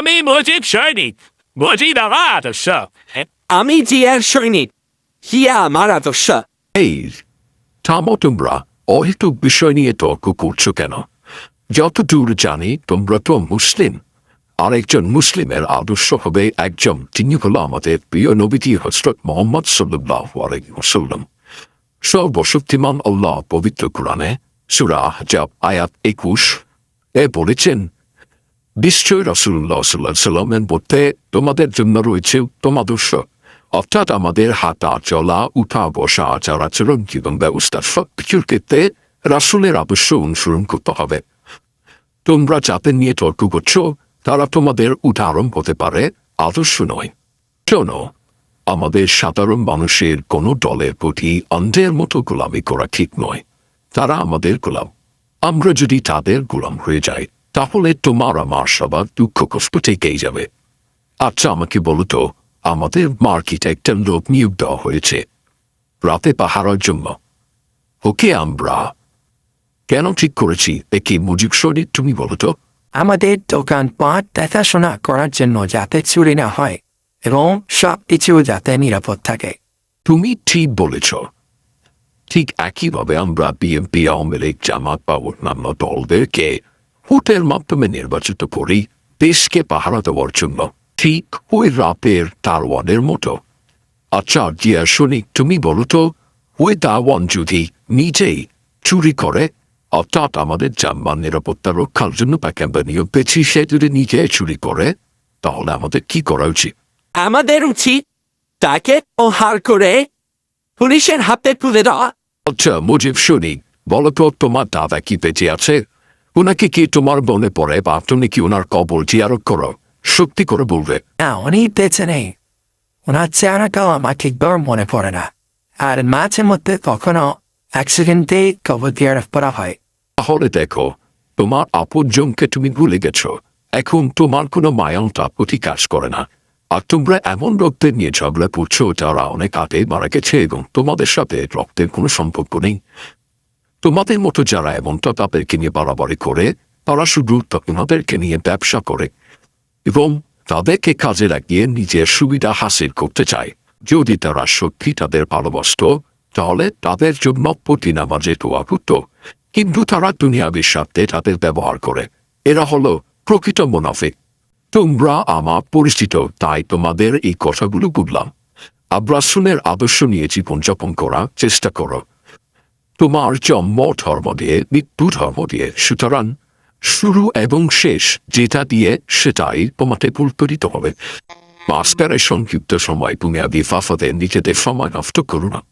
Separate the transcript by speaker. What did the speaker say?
Speaker 1: আমি মুজিব সৈনিক মুজিব আমার আদর্শ।
Speaker 2: আমি জিয়ার সৈনিক জিয়া আমার আদর্শ।
Speaker 3: এই থামো তোমরা অহেতুক বিষয় নিয়ে তর্ক করছ কেন? যতদূর জানি তোমরা তো মুসলিম। আর একজন মুসলিমের আদর্শ হবে একজন তিনি হলো আমাদের প্রিয় নবীজি হজরত মোহাম্মদ সাল্লাহ আলাইসাল্লাম সর্বশক্তিমান আল্লাহ পবিত্র কোরআনে সুরা জাব আয়াত একুশ এ বলেছেন নিশ্চয় রসুল্লাহ সাল্লাহ সাল্লামের মধ্যে তোমাদের জন্য রয়েছে উত্তম আদর্শ। অর্থাৎ আমাদের হাঁটা চলা, উঠা, বসা, আচার, আচরণ, জীবন ব্যবস্থা সব কিছুর ক্ষেত্রে রাসুলের আদর্শ অনুসরণ করতে হবে। তোমরা যাতে নিয়ে তর্ক করছ, তারা তোমাদের উদাহরণ হতে পারে, আদর্শ নয়। শোনো, আমাদের সাধারণ মানুষের কোনো দলের প্রতি অন্ধের মতো গোলামি করা ঠিক নয়। তারা আমাদের গোলাম। আমরা যদি তাদের গোলাম হয়ে যাই তাহলে তোমার আমার সবার দুঃখ কষ্ট থেকেই যাবে। আচ্ছা আমাকে বলো তো আমাদের মার্কেটে একটা লোক নিয়োগ দেওয়া হয়েছে। রাতে পাহারার জন্য। ওকে আমরা। কেন ঠিক করেছি? একে মুজিব শরীর তুমি বলো তো।
Speaker 4: আমাদের দোকানপাট দেখাশোনা করার জন্য যাতে চুরি না হয় এবং সব কিছু যাতে নিরাপদ থাকে।
Speaker 3: তুমি ঠিক বলেছ। ঠিক একইভাবে আমরা বিএনপি আওয়ামী লীগ জামাত বা অন্যান্য দলদেরকে ভোটের মাধ্যমে নির্বাচিত করি দেশকে পাহারা দেওয়ার জন্য ঠিক ওই রাতের তারওয়ানের মতো আচ্ছা জিয়া শনিক তুমি বলো তো ওই দাওয়ান যদি নিজেই চুরি করে অর্থাৎ আমাদের জাম্মান নিরাপত্তা রক্ষার জন্য আমরা নিয়োগ পেয়েছি সে যদি নিজে চুরি করে তাহলে আমাদের কি করা উচিত
Speaker 2: আমাদের উচিত তাকে ওহার করে পুলিশের হাতে তুলে দেওয়া
Speaker 3: আচ্ছা মুজিব শুনি বলো তো তোমার দাদা কি বেঁচে আছে ওনাকে কি তোমার মনে পড়ে বা তুমি কি ওনার কবল জিয়ারত করো? সত্যি করে বলবে।
Speaker 4: না উনি বেঁচে নেই। ওনার চেহারাটাও আমাকে একবার মনে পড়ে না। আর মাঝে মধ্যে কখনো অ্যাক্সিডেন্টে কবর দিয়ে পড়া হয়।
Speaker 3: তাহলে দেখো তোমার আপনজনকে তুমি ভুলে গেছো। এখন তোমার কোনো মায়ালতা প্রতি কাজ করে না। আর তোমরা এমন রক্তের নিয়ে ঝগড়া করছ যারা অনেক আগে মারা গেছে এবং তোমাদের সাথে রক্তের কোনো সম্পর্ক নেই। তোমাদের মতো যারা এমনটা তাদেরকে নিয়ে বাড়াবাড়ি করে, তারা শুধু তোমাদেরকে নিয়ে ব্যবসা করে এবং তাদেরকে কাজে লাগিয়ে নিজের সুবিধা হাসিল করতে চায়। যদি তারা সত্যি তাদের ভালোবাসত, তাহলে তাদের জন্য প্রতি নামাজে দোয়া করত। কিন্তু তারা দুনিয়াবির স্বার্থে তাদের ব্যবহার করে। এরা হলো প্রকৃত মুনাফিক। তোমরা আমার পরিচিত, তাই তোমাদের এই কথাগুলো বুঝলাম আব্রাসনের আদর্শ নিয়ে জীবনযাপন করার চেষ্টা করো। তোমার জন্ম ধর্ম দিয়ে, মৃত্যু ধর্ম দিয়ে, সুতরাং শুরু এবং শেষ যেটা দিয়ে সেটাই তোমাকে উত্তরিত হবে। মাস্টারের সংক্ষিপ্ত সময়, তুমি আদি ফাফাতে নিজেদের সময় নষ্ট করো না।